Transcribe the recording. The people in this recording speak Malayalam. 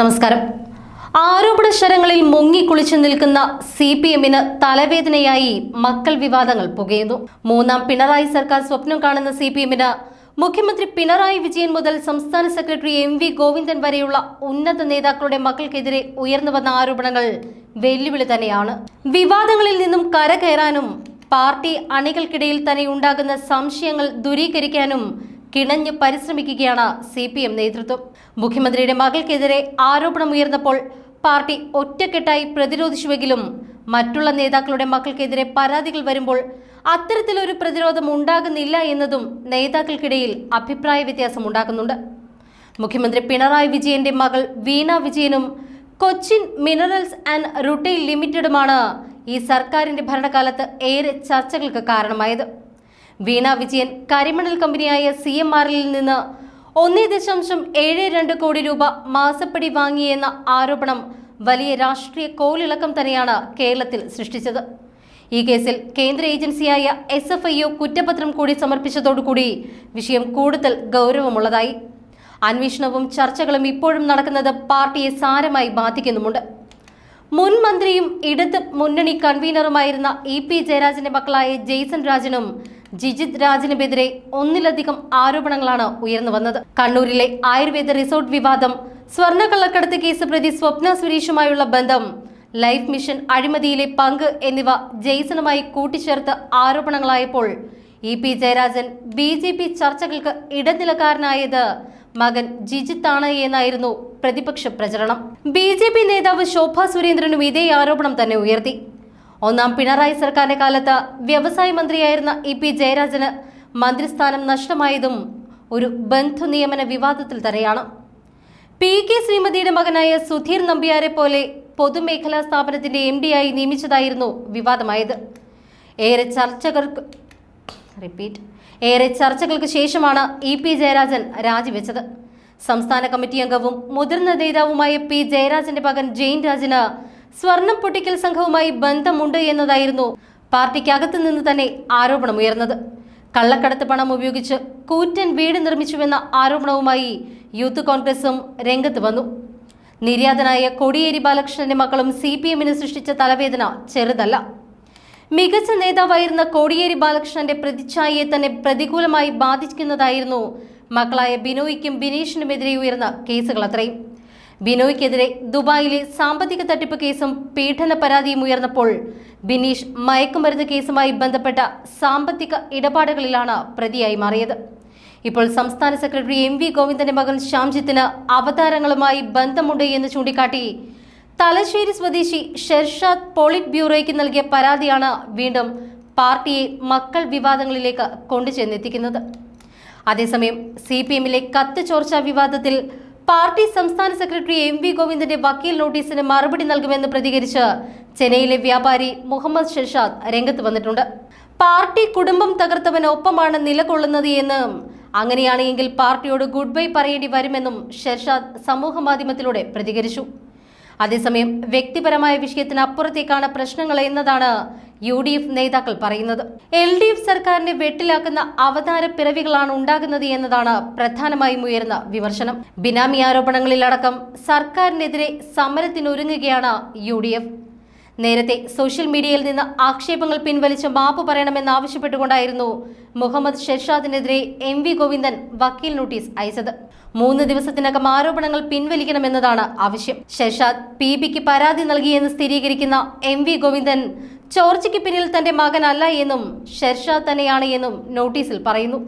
നമസ്കാരം. ആരോപണ ശരങ്ങളിൽ മുങ്ങിക്കുളിച്ചു നിൽക്കുന്ന സി പി എമ്മിന് തലവേദനയായി മക്കൾ വിവാദങ്ങൾ പുകയുന്നു. മൂന്നാം പിണറായി സർക്കാർ സ്വപ്നം കാണുന്ന സി പി എമ്മിന് മുഖ്യമന്ത്രി പിണറായി വിജയൻ മുതൽ സംസ്ഥാന സെക്രട്ടറി എം വി ഗോവിന്ദൻ വരെയുള്ള ഉന്നത നേതാക്കളുടെ മക്കൾക്കെതിരെ ഉയർന്നു വന്ന ആരോപണങ്ങൾ വെല്ലുവിളി തന്നെയാണ്. വിവാദങ്ങളിൽ നിന്നും കരകയറാനും പാർട്ടി അണികൾക്കിടയിൽ തന്നെ ഉണ്ടാകുന്ന സംശയങ്ങൾ ദൂരീകരിക്കാനും കിണഞ്ഞ് പരിശ്രമിക്കുകയാണ് സി പി എം നേതൃത്വം. മുഖ്യമന്ത്രിയുടെ മകൾക്കെതിരെ ആരോപണമുയർന്നപ്പോൾ പാർട്ടി ഒറ്റക്കെട്ടായി പ്രതിരോധിച്ചുവെങ്കിലും മറ്റുള്ള നേതാക്കളുടെ മക്കൾക്കെതിരെ പരാതികൾ വരുമ്പോൾ അത്തരത്തിലൊരു പ്രതിരോധം ഉണ്ടാകുന്നില്ല എന്നതും നേതാക്കൾക്കിടയിൽ അഭിപ്രായ വ്യത്യാസം ഉണ്ടാക്കുന്നുണ്ട്. മുഖ്യമന്ത്രി പിണറായി വിജയന്റെ മകൾ വീണ വിജയനും കൊച്ചിൻ മിനറൽസ് ആൻഡ് റുട്ടൈൽ ലിമിറ്റഡുമാണ് ഈ സർക്കാരിന്റെ ഭരണകാലത്ത് ഏറെ ചർച്ചകൾക്ക് കാരണമായത്. വീണ വിജയൻ കരിമണൽ കമ്പനിയായ സി എം ആറിൽ നിന്ന് ഒന്നേ ദശാംശം ഏഴ് രണ്ട് കോടി രൂപ മാസപ്പടി വാങ്ങിയെന്ന ആരോപണം വലിയ രാഷ്ട്രീയ കോളിളക്കം തന്നെയാണ് കേരളത്തിൽ സൃഷ്ടിച്ചത്. ഈ കേസിൽ കേന്ദ്ര ഏജൻസിയായ എസ് എഫ് ഐ ഒ കുറ്റപത്രം കൂടി സമർപ്പിച്ചതോടുകൂടി വിഷയം കൂടുതൽ ഗൗരവമുള്ളതായി. അന്വേഷണവും ചർച്ചകളും ഇപ്പോഴും നടക്കുന്നത് പാർട്ടിയെ സാരമായി ബാധിക്കുന്നുമുണ്ട്. മുൻ മന്ത്രിയും ഇടത് മുന്നണി കൺവീനറുമായിരുന്ന ഇ പി ജയരാജന്റെ മക്കളായ ജെയ്സൺ രാജനും ജിജിത് രാജിനുമെതിരെ ഒന്നിലധികം ആരോപണങ്ങളാണ് ഉയർന്നു വന്നത്. കണ്ണൂരിലെ ആയുർവേദ റിസോർട്ട് വിവാദം സ്വർണക്കള്ളക്കടത്ത് കേസ് പ്രതി സ്വപ്ന സുരേഷുമായുള്ള ബന്ധം ലൈഫ് മിഷൻ അഴിമതിയിലെ പങ്ക് എന്നിവ ജെയ്സണുമായി കൂട്ടിച്ചേർത്ത് ആരോപണങ്ങളായപ്പോൾ E P Jayarajan B J P ചർച്ചകൾക്ക് ഇടനിലക്കാരനായത് മകൻ ജിജിത്താണ് എന്നായിരുന്നു പ്രതിപക്ഷ പ്രചരണം. ബി ജെ പി നേതാവ് ശോഭ സുരേന്ദ്രനും ഇതേ ആരോപണം തന്നെ ഉയർത്തി. ഒന്നാം പിണറായി സർക്കാരിന്റെ കാലത്ത് വ്യവസായ മന്ത്രിയായിരുന്ന ഇ പി ജയരാജന് മന്ത്രിസ്ഥാനം നഷ്ടമായതും ഒരു ബന്ധു നിയമന വിവാദത്തിൽ തന്നെയാണ് പി കെ ശ്രീമതിയുടെ മകനായ സുധീർ നമ്പ്യാരെ പോലെ പൊതുമേഖലാ സ്ഥാപനത്തിന്റെ എം ഡിയായി നിയമിച്ചതായിരുന്നു വിവാദമായത്. ഏറെ ചർച്ചകൾക്ക് റിപ്പീറ്റ് ഏറെ ചർച്ചകൾക്ക് ശേഷമാണ് ഇ പി ജയരാജൻ രാജിവെച്ചത്. സംസ്ഥാന കമ്മിറ്റി അംഗവും മുതിർന്ന നേതാവുമായ പി ജയരാജന്റെ മകൻ ജെയിൻ രാജന് സ്വർണം പൊട്ടിക്കൽ സംഘവുമായി ബന്ധമുണ്ട് എന്നതായിരുന്നു പാർട്ടിക്കകത്തു നിന്ന് തന്നെ ആരോപണമുയർന്നത് കള്ളക്കടത്ത് പണം ഉപയോഗിച്ച് കൂറ്റൻ വീട് നിർമ്മിച്ചുവെന്ന ആരോപണവുമായി യൂത്ത് കോൺഗ്രസും രംഗത്ത് വന്നു. നിര്യാതനായ കോടിയേരി ബാലകൃഷ്ണന്റെ മക്കളും സി പി എമ്മിന് സൃഷ്ടിച്ച തലവേദന ചെറുതല്ല. മികച്ച നേതാവായിരുന്ന കോടിയേരി ബാലകൃഷ്ണന്റെ പ്രതിച്ഛായയെ തന്നെ പ്രതികൂലമായി ബാധിക്കുന്നതായിരുന്നു മക്കളായ ബിനോയ്ക്കും ബിനീഷിനുമെതിരെ ഉയർന്ന കേസുകൾ അത്രയും. ബിനോയ്ക്കെതിരെ ദുബായിലെ സാമ്പത്തിക തട്ടിപ്പ് കേസും പീഡന പരാതിയും ഉയർന്നപ്പോൾ ബിനീഷ് മയക്കുമരുന്ന് കേസുമായി ബന്ധപ്പെട്ട സാമ്പത്തിക ഇടപാടുകളിലാണ് പ്രതിയായി മാറിയത്. ഇപ്പോൾ സംസ്ഥാന സെക്രട്ടറി എം വി ഗോവിന്ദന്റെ മകൻ ശ്യാംജിത്തിന് അവതാരങ്ങളുമായി ബന്ധമുണ്ട് എന്ന് ചൂണ്ടിക്കാട്ടി തലശ്ശേരി സ്വദേശി ഷെർഷാദ് പോളിറ്റ് ബ്യൂറോയ്ക്ക് നൽകിയ പരാതിയാണ് വീണ്ടും പാർട്ടിയെ മക്കൾ വിവാദങ്ങളിലേക്ക് കൊണ്ടുചെന്നെത്തിക്കുന്നത്. അതേസമയം സി പി എമ്മിലെ കത്ത് ചോർച്ചാ വിവാദത്തിൽ പാർട്ടി സംസ്ഥാന സെക്രട്ടറി എം വി ഗോവിന്ദന്റെ വക്കീൽ നോട്ടീസിന് മറുപടി നൽകുമെന്ന് പ്രതികരിച്ച് ചെന്നൈയിലെ വ്യാപാരി മുഹമ്മദ് ഷെഷാദ് രംഗത്ത് വന്നിട്ടുണ്ട്. പാർട്ടി കുടുംബം തകർത്തവനൊപ്പമാണ് നിലകൊള്ളുന്നത് എന്നും അങ്ങനെയാണെങ്കിൽ പാർട്ടിയോട് ഗുഡ് ബൈ പറയേണ്ടി വരുമെന്നും ഷെർഷാദ് സമൂഹ മാധ്യമത്തിലൂടെ പ്രതികരിച്ചു. അതേസമയം വ്യക്തിപരമായ വിഷയത്തിന് അപ്പുറത്തേക്കാണ് പ്രശ്നങ്ങൾ എന്നതാണ് യു ഡി എഫ് നേതാക്കൾ പറയുന്നത്. എൽ ഡി എഫ് സർക്കാരിനെ വെട്ടിലാക്കുന്ന അവതാര പിറവികളാണ് ഉണ്ടാകുന്നത് എന്നതാണ് പ്രധാനമായും ഉയർന്ന വിമർശനം. ബിനാമി ആരോപണങ്ങളിലടക്കം സർക്കാരിനെതിരെ സമരത്തിനൊരുങ്ങുകയാണ് യു ഡി എഫ്. നേരത്തെ സോഷ്യൽ മീഡിയയിൽ നിന്ന് ആക്ഷേപങ്ങൾ പിൻവലിച്ച് മാപ്പ് പറയണമെന്ന് ആവശ്യപ്പെട്ടുകൊണ്ടായിരുന്നു മുഹമ്മദ് ഷെർഷാദിനെതിരെ എം വി ഗോവിന്ദൻ വക്കീൽ നോട്ടീസ് അയച്ചത്. മൂന്ന് ദിവസത്തിനകം ആരോപണങ്ങൾ പിൻവലിക്കണമെന്നതാണ് ആവശ്യം. ഷെർഷാദ് പി ബിക്ക് പരാതി നൽകിയെന്ന് സ്ഥിരീകരിക്കുന്ന എം വി ഗോവിന്ദൻ ചോർച്ചയ്ക്ക് പിന്നിൽ തന്റെ മകനല്ല എന്നും ഷെർഷാ തന്നെയാണ് എന്നും നോട്ടീസിൽ പറയുന്നു.